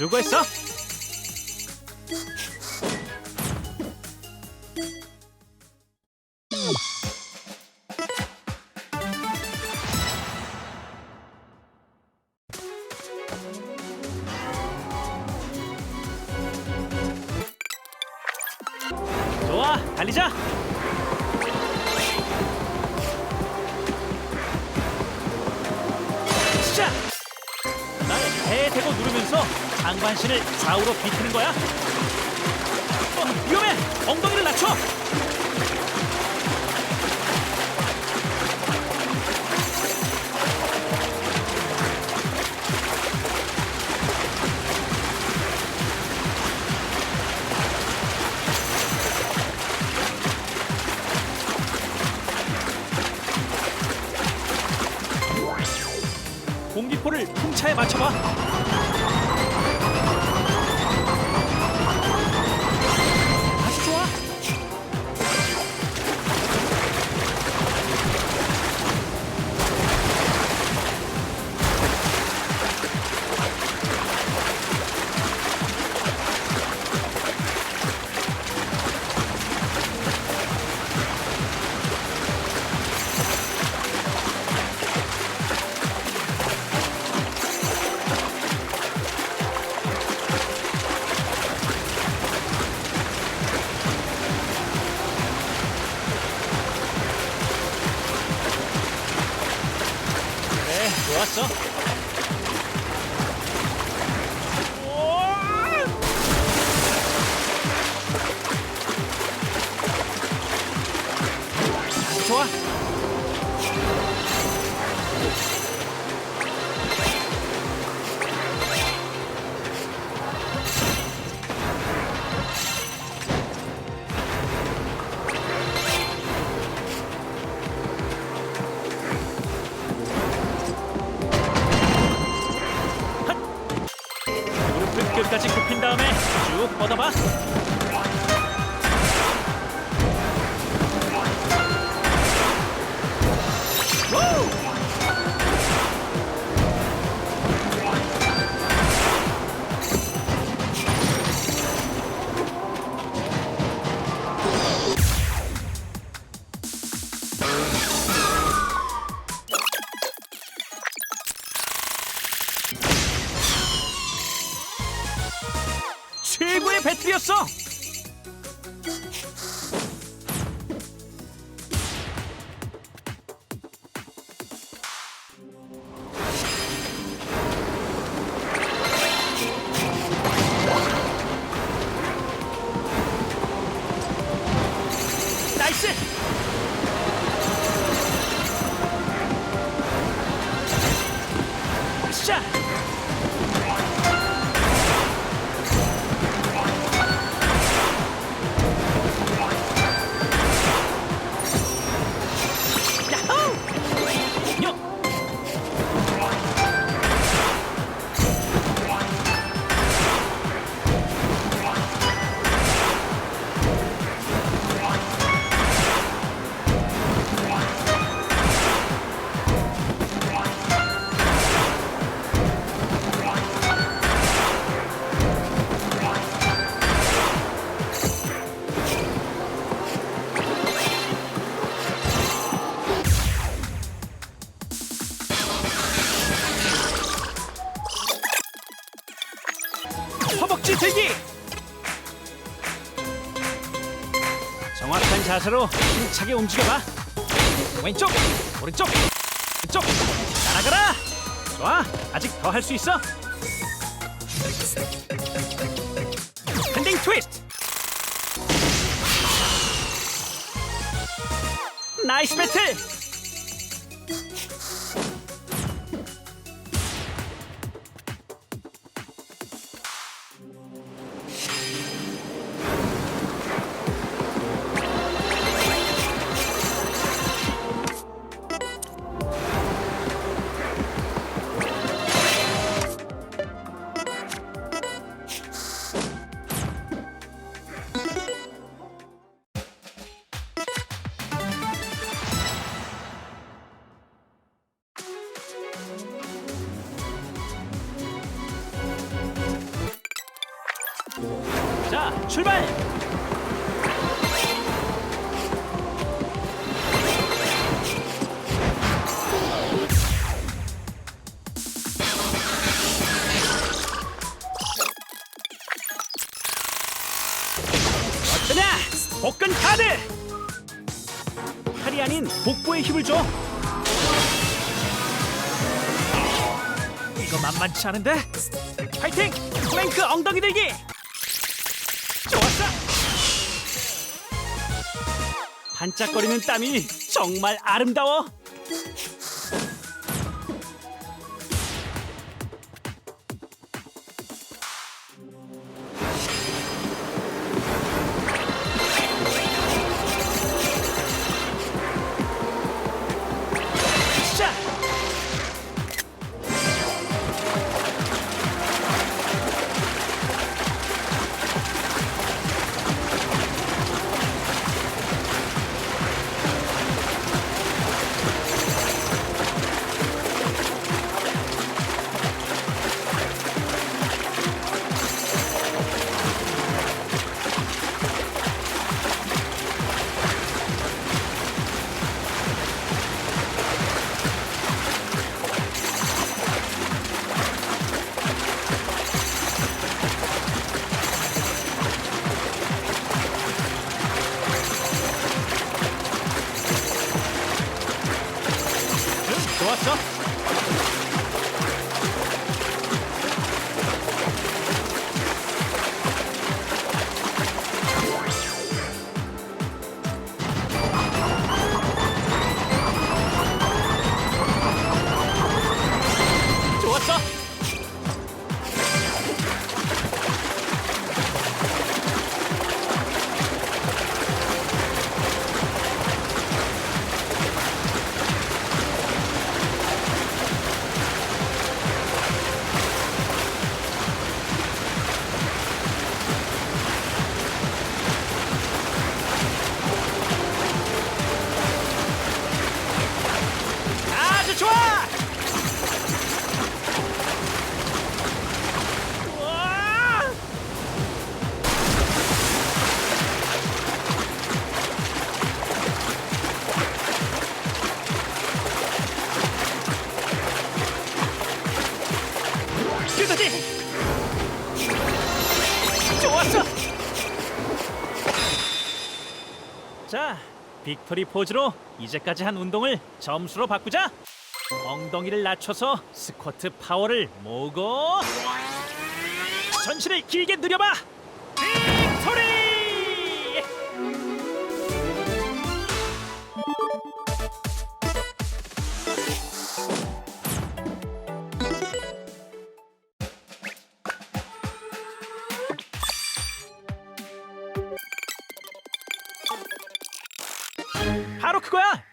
수고했어. 좋아, 달리자. 시작. 나의 배에 대고 누르면서 상반신을 좌우로 비트는 거야. 어, 위험해! 엉덩이를 낮춰! 공기포를 풍차에 맞춰봐. 我的门 배틀이었어. 자세로 힘차게 움직여봐. 왼쪽, 오른쪽, 왼쪽, 날아가라! 좋아, 아직 더 할 수 있어. 핸딩 트위스트! 나이스 배틀! 자, 출발! 어떠냐? 복근 카드! 팔이 아닌 복부에 힘을 줘. 이거 만만치 않은데? 파이팅! 플랭크 엉덩이 들기! 반짝거리는 땀이 정말 아름다워! 자, 빅토리 포즈로 이제까지 한 운동을 점수로 바꾸자. 엉덩이를 낮춰서 스쿼트 파워를 모으고 전신을 길게 늘려봐. 바로 그거야!